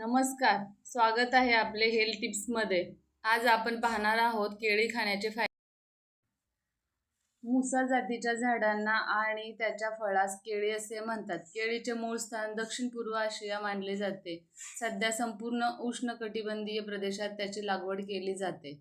नमस्कार स्वागत आहे आपले हेल्थ टिप्समध्ये आज आपण पाहणार आहोत केळी खाण्याचे फायदे मुसा जातीच्या झाडांना आणि त्याच्या फळास केळी असे म्हणतात. केळीचे मूळ स्थान दक्षिण पूर्व आशिया मानले जाते. सध्या संपूर्ण उष्णकटिबंधीय प्रदेशात त्याची लागवड केली जाते.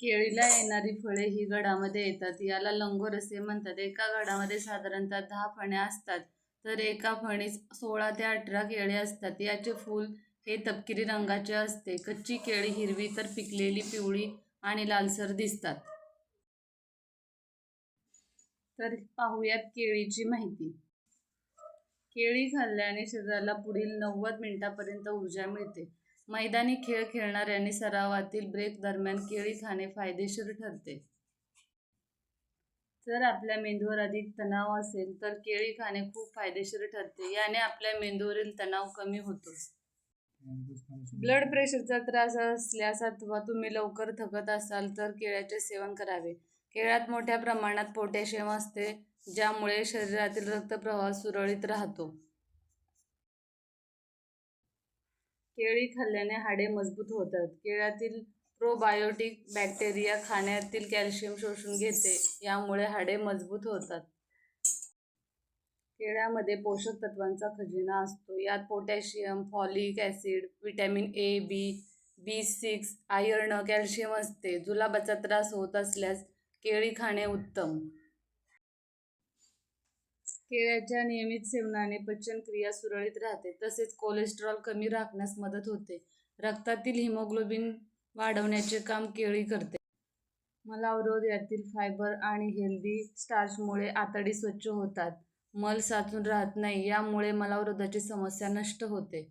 केळीला येणारी फळे ही घडामध्ये येतात. याला लंगोर असे म्हणतात. एका घडामध्ये साधारणतः दहा फण्या असतात. तर एका फणीस सोळा ते अठरा केळे असतात. याचे फूल हे तपकिरी रंगाचे असते. कच्ची केळी हिरवी तर पिकलेली पिवळी आणि लालसर दिसतात. तर पाहूयात केळीची माहिती. केळी खाल्ल्याने शरीराला पुढील नव्वद मिनिटापर्यंत ऊर्जा मिळते. मैदानी खेळ खेळणाऱ्यांनी सरावातील ब्रेक दरम्यान केळी खाणे फायदेशीर ठरते. जर आपल्या मेंदूवर अधिक तणाव असेल तर केळी खाणे खूप फायदेशीर ठरते. याने आपल्या मेंदूवरील तणाव कमी होतो. ब्लड प्रेशरचा त्रास असल्यास अथवा तुम्ही लवकर थकत असाल तर केळ्याचे सेवन करावे. केळ्यात मोठ्या प्रमाणात पोटॅशियम असते ज्यामुळे शरीरातील रक्तप्रवाह सुरळीत राहतो. केळी खाल्ल्याने हाडे मजबूत होतात. केळ्यातील प्रोबायोटिक बॅक्टेरिया खाण्यातील कॅल्शियम शोषून घेते. यामुळे हाडे मजबूत होतात. केळ्यामध्ये पोषक तत्वांचा खजिना असतो. यात potassium folic acid vitamin A B B six iron calcium असते. जुलाबाचा त्रास होत असल्यास केळी खाणे उत्तम. केळ्याच्या नियमित सेवनाने पचनक्रिया सुरळीत राहते. तसेच कोलेस्ट्रॉल कमी राखण्यास मदत होते. रक्तातील हिमोग्लोबिन वाढवण्याचे काम केळी करते. मलावरोध यातील फायबर आणि हेल्दी स्टार्चमुळे आतडी स्वच्छ होतात. मल साचून राहत नाही यामुळे मलावरोधाची समस्या नष्ट होते.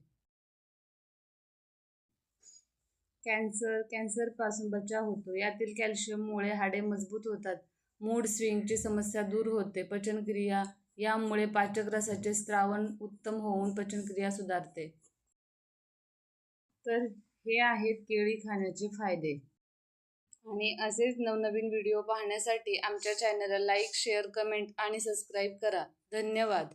कॅन्सर कॅन्सरपासून बचाव होतो. यातील कॅल्शियममुळे हाडे मजबूत होतात. मूड स्विंगची समस्या दूर होते. पचनक्रिया यामुळे पाचक रसाचे स्त्रावण उत्तम होऊन पचनक्रिया सुधारते. तर हे आहेत केळी खाण्याचे फायदे. आणि असेच नवनवीन व्हिडिओ पाहण्यासाठी आमच्या चॅनलला लाईक शेअर कमेंट आणि सबस्क्राईब करा. धन्यवाद.